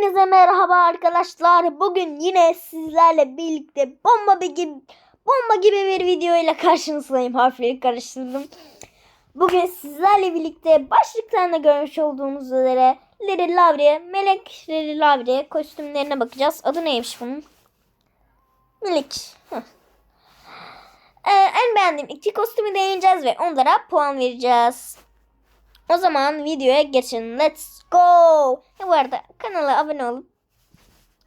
Hepinize merhaba arkadaşlar. Bugün yine sizlerle birlikte bomba gibi bomba gibi bir video ile karşınızdayım. Harfleri karıştırdım. Bugün sizlerle birlikte başlıktan da görmüş olduğunuz üzere Larry Lavrie, Melek Larry Lavrie kostümlerine bakacağız. Adı neymiş bunun? Melek. Ee, en beğendiğim iki kostümü değineceğiz ve onlara puan vereceğiz. O zaman videoya geçin. Let's go. E bu arada kanala abone olup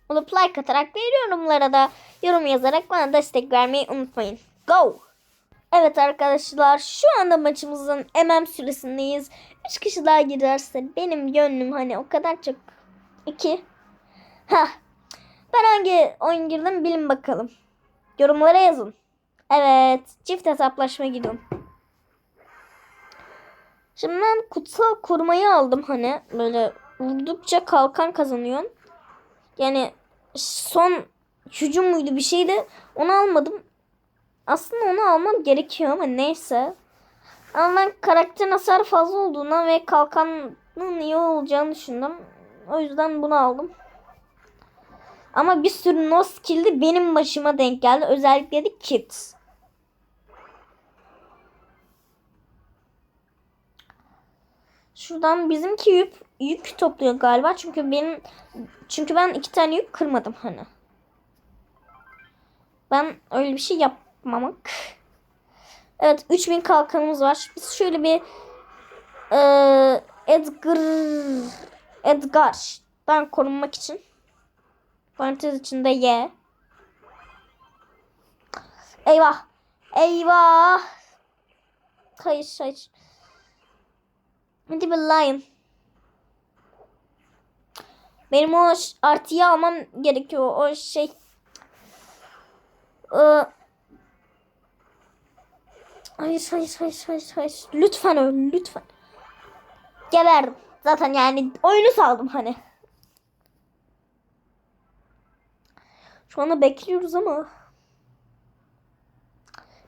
olup like atarak ve yorumlara da yorum yazarak bana destek vermeyi unutmayın. Go. Evet arkadaşlar şu anda maçımızın MM süresindeyiz. 3 kişi daha girerse benim gönlüm hani o kadar çok. 2. Ha. Ben hangi oyun girdim bilin bakalım. Yorumlara yazın. Evet. Çift hesaplaşma gidiyorum. Şimdi ben kutsal kurmayı aldım hani böyle vurdukça kalkan kazanıyorsun. Yani son hücum muydu bir şeydi onu almadım. Aslında onu almam gerekiyor ama neyse. Ama ben karakterin hasarı fazla olduğundan ve kalkanın iyi olacağını düşündüm. O yüzden bunu aldım. Ama bir sürü no skill de benim başıma denk geldi. Özellikle de kit. Şuradan bizimki yük, yük topluyor galiba. Çünkü benim çünkü ben iki tane yük kırmadım hani. Ben öyle bir şey yapmamak. Evet 3000 kalkanımız var. Biz şöyle bir e, Edgar Edgar'dan korunmak için parantez içinde Y. Eyvah. Eyvah. Hayır hayır. Hadi lion. Benim o artıyı almam gerekiyor. O şey. Ee, hayır hayır hayır hayır hayır. Lütfen öl lütfen. Geberdim. Zaten yani oyunu saldım hani. Şu anda bekliyoruz ama.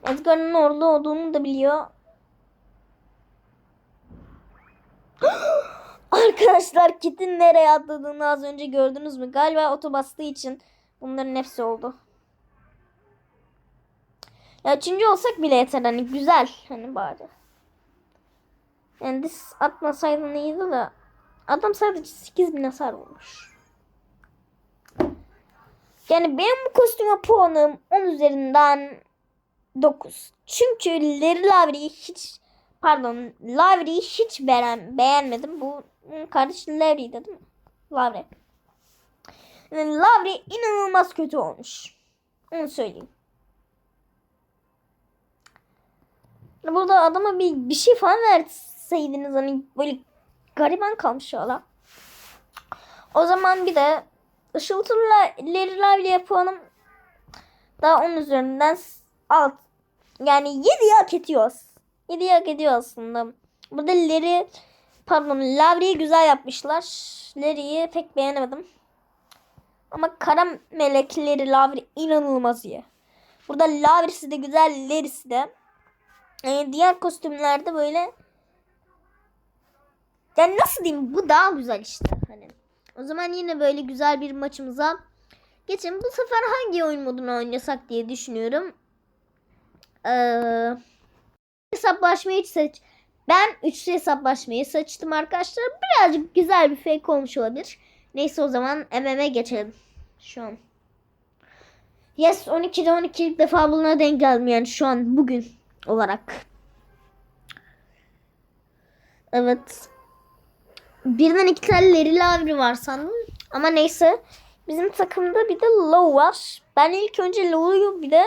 Edgar'ın orada olduğunu da biliyor. Arkadaşlar Kit'in nereye atladığını az önce gördünüz mü? Galiba oto bastığı için bunların hepsi oldu. Ya üçüncü olsak bile yeter hani güzel hani bari. Yani dis atmasaydın iyiydi de adam sadece 8000 hasar olmuş. Yani benim bu kostüme puanım 10 üzerinden 9. Çünkü Larry Lavri'yi hiç pardon Lavri'yi hiç beğen, beğenmedim. Bu kardeş Lavri'ydi değil mi? Lavri. Yani Lavri inanılmaz kötü olmuş. Onu söyleyeyim. Burada adama bir, bir şey falan verseydiniz hani böyle gariban kalmış hala. O zaman bir de ışıltılı Larry Lavri'ye puanım daha 10 üzerinden alt. Yani 7 hak ediyoruz. 7 hak ediyor aslında. Burada Larry pardon Lavri'yi güzel yapmışlar. Larry'i pek beğenemedim. Ama kara melekleri Lavri inanılmaz iyi. Burada Lavri'si de güzel, Larry'si de. Yani diğer kostümlerde böyle yani nasıl diyeyim bu daha güzel işte hani. O zaman yine böyle güzel bir maçımıza geçin. Bu sefer hangi oyun modunu oynasak diye düşünüyorum. Ee, hesaplaşmayı seç. Ben üçlü hesaplaşmayı seçtim arkadaşlar. Birazcık güzel bir fake olmuş olabilir. Neyse o zaman MM'e geçelim. Şu an. Yes 12'de 12 ilk defa buna denk geldim yani şu an bugün olarak. Evet. Birden iki tane Larry Lavri var sandım. Ama neyse. Bizim takımda bir de Low var. Ben ilk önce Low'u bir de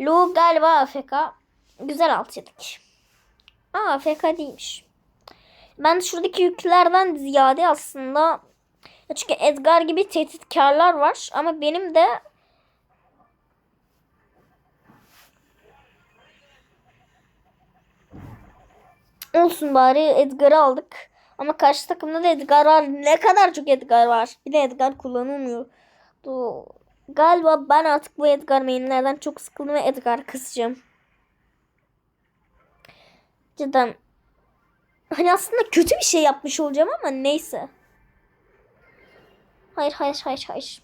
Low galiba AFK. Güzel alt yedik. Aa AFK değilmiş. Ben şuradaki yüklerden ziyade aslında çünkü Edgar gibi tehditkarlar var ama benim de olsun bari Edgar'ı aldık. Ama karşı takımda da Edgar var. Ne kadar çok Edgar var. Bir de Edgar kullanılmıyor. Galiba ben artık bu Edgar mainlerden çok sıkıldım ve Edgar kısacağım. Cidden. Hani aslında kötü bir şey yapmış olacağım ama neyse. Hayır hayır hayır hayır.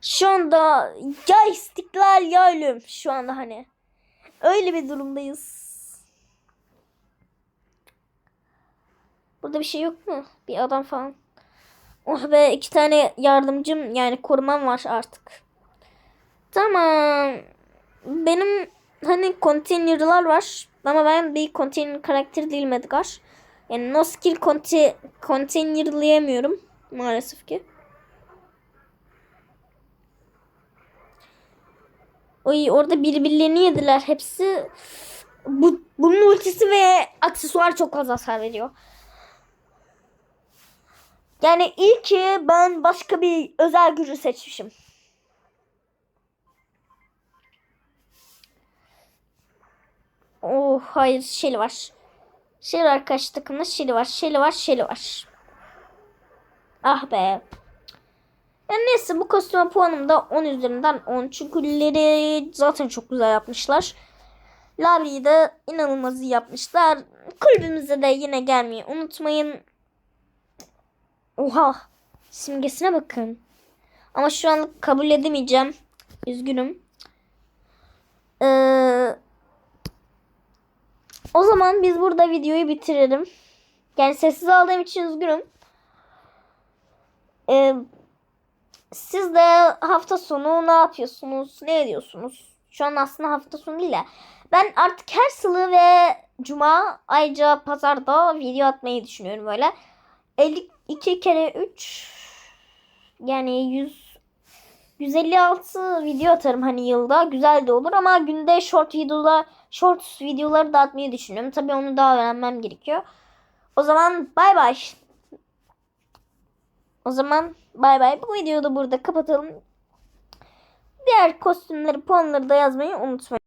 Şu anda ya istiklal ya ölüm. Şu anda hani. Öyle bir durumdayız. Burada bir şey yok mu? Bir adam falan. Oh be iki tane yardımcım yani korumam var artık. Tamam. Benim hani konteynerlar var. Ama ben bir konteyner karakteri değilim Edgar. Yani no skill konte konteynerlayamıyorum maalesef ki. Oy orada birbirlerini yediler hepsi. Bu, bunun ultisi ve aksesuar çok fazla hasar veriyor. Yani iyi ki ben başka bir özel gücü seçmişim. Oh hayır Shelly var. Shelly var karşı takımda Shelly var. Shelly var Shelly var. Ah be. Yani neyse bu kostüme puanım da 10 üzerinden 10. Çünkü leri zaten çok güzel yapmışlar. Lavi'yi de inanılmaz iyi yapmışlar. Kulübümüze de yine gelmeyi unutmayın. Oha. Simgesine bakın. Ama şu an kabul edemeyeceğim. Üzgünüm. Ee, o zaman biz burada videoyu bitirelim. Yani sessiz aldığım için üzgünüm. Ee, siz de hafta sonu ne yapıyorsunuz? Ne ediyorsunuz? Şu an aslında hafta sonu değil de. Ben artık her salı ve cuma ayrıca pazarda video atmayı düşünüyorum böyle. 52 kere 3 yani 100 156 video atarım hani yılda. Güzel de olur ama günde short videolar short videoları da atmayı düşünüyorum. Tabii onu daha öğrenmem gerekiyor. O zaman bay bay. O zaman bay bay. Bu videoyu da burada kapatalım. Diğer kostümleri, puanları da yazmayı unutmayın.